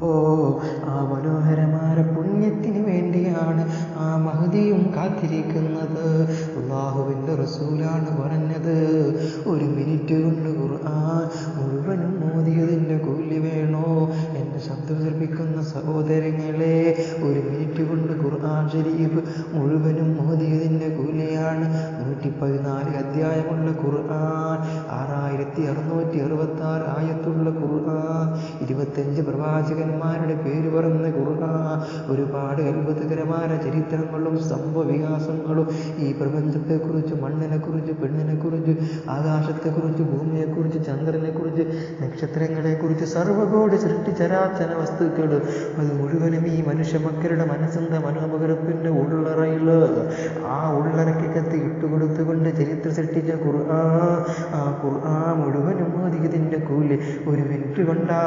ഓ ആ മനോഹരമായ പുണ്യത്തിന് വേണ്ടിയാണ് ആ മഹതിയും കാത്തിരിക്കുന്നത്. അള്ളാഹുവിന്റെ റസൂലാണ് പറഞ്ഞത് ഒരു മിനിറ്റ് കൊണ്ട് ഖുർആൻ മുഴുവനും മോദിയതിന്റെ കൂലി വേണോ? എന്നെ ശബ്ദം ശ്രമിക്കുന്ന സഹോദരങ്ങളെ ഒരു മിനിറ്റ് കൊണ്ട് ഖുർആൻ ഷരീഫ് മുഴുവനും മോദിയതിന്റെ കൂലിയാണ്. നൂറ്റി പതിനാല് അധ്യായമുള്ള ഖുർആൻ ആറായിരത്തി അറുന്നൂറ്റി അറുപത്തി ആറ് ആയത്തുള്ള ഖുർആൻ ഇരുപത്തഞ്ച് പ്രവാചകന്മാരുടെ പേര് പറഞ്ഞ കുറുക ഒരുപാട് അത്ഭുതകരമായ ചരിത്രങ്ങളും സംഭവവികാസങ്ങളും ഈ പ്രപഞ്ചത്തെക്കുറിച്ച് മണ്ണിനെക്കുറിച്ച് പെണ്ണിനെക്കുറിച്ച് ആകാശത്തെക്കുറിച്ച് ഭൂമിയെക്കുറിച്ച് ചന്ദ്രനെക്കുറിച്ച് നക്ഷത്രങ്ങളെക്കുറിച്ച് സർവകോടി സൃഷ്ടിചരാചര വസ്തുക്കൾ അത് മുഴുവനും ഈ മനുഷ്യ മക്കളുടെ മനസ്സിന്റെ മനോമുഖരത്തിന്റെ ഉള്ളറയിൽ ആ ഉള്ളറക്കകത്ത് ഇട്ടുകൊടുത്തുകൊണ്ട് ചരിത്ര സൃഷ്ടിച്ച ഖുർആൻ ആ ഖുർആൻ മുഴുവനും ഓതിയതിന്റെ കൂലി ഒരു മിനിറ്റ് കൊണ്ടാ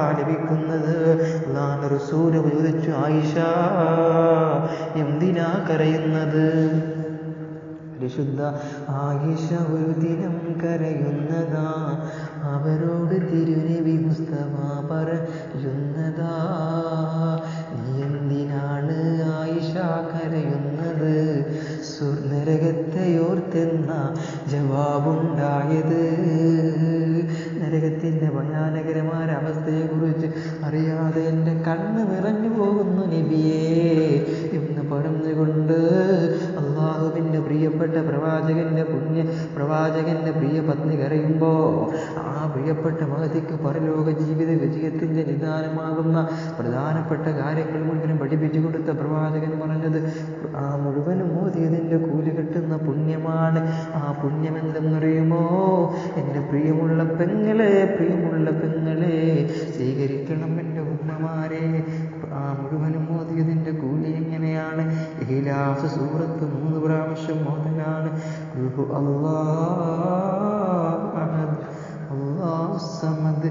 റസൂൽ ചോദിച്ചു ആയിഷ എന്തിനാ കരയുന്നത്? പരിശുദ്ധ ആയിഷ ഒരു ദിനം കരയുന്നതാ. അവരോട് തിരുനബി മുസ്തഫ പറയുന്നതാ. നീ എന്തിനാണ് ആയിഷ കരയുന്നത്? നരകത്തെയോർത്തെന്ന ജവാബുണ്ടായത്. നരകത്തിന്റെ ഭയാനകരമായ അവസ്ഥയെക്കുറിച്ച് അറിയാതെ എന്റെ കണ്ണ് നിറഞ്ഞു പോകുന്നു നബിയേ എന്ന് പറഞ്ഞുകൊണ്ട് അള്ളാഹുവിന്റെ പ്രിയപ്പെട്ട പ്രവാചകന്റെ പുണ്യ പ്രവാചകന്റെ പ്രിയ പത്നി കരയുമ്പോൾ ആ പ്രിയപ്പെട്ട മഹതിക്ക് പരലോക ജീവിത വിജയത്തിന്റെ നിദാനമാകുന്ന പ്രധാനപ്പെട്ട കാര്യങ്ങൾ മുഴുവനും പഠിപ്പിച്ചു കൊടുത്ത പ്രവാചകൻ പറഞ്ഞത് ആ മുഴുവനും മോദിയതിന്റെ കൂലി കിട്ടുന്ന പുണ്യമാണ് ആ പുണ്യമെന്തെന്നറിയുമോ? എന്റെ പ്രിയമുള്ള പെങ്ങളെ പ്രിയമുള്ള പെങ്ങളെ സ്വീകരിക്കണം എന്റെ ഉമ്മമാരെ. ആ മുഴുവനും മോദിയതിന്റെ കൂലി എങ്ങനെയാണ്? ഇഹിലാസ് സൂറത്ത് മൂന്ന് പ്രാവശ്യം മോദനാണ് അള്ളാ അല്ലാഹു സമദ്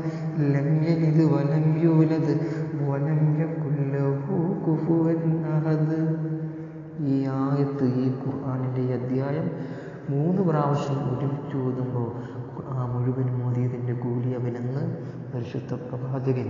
ലം യലിദ് വലം യൂലദ് മൂന്ന് പ്രാവശ്യം ഒരുമിച്ച് ഓതുമ്പോൾ ആ മുഴുവൻ മോദിയതിന്റെ കൂലി അവനെന്ന് പരിശുദ്ധ പ്രവാചകൻ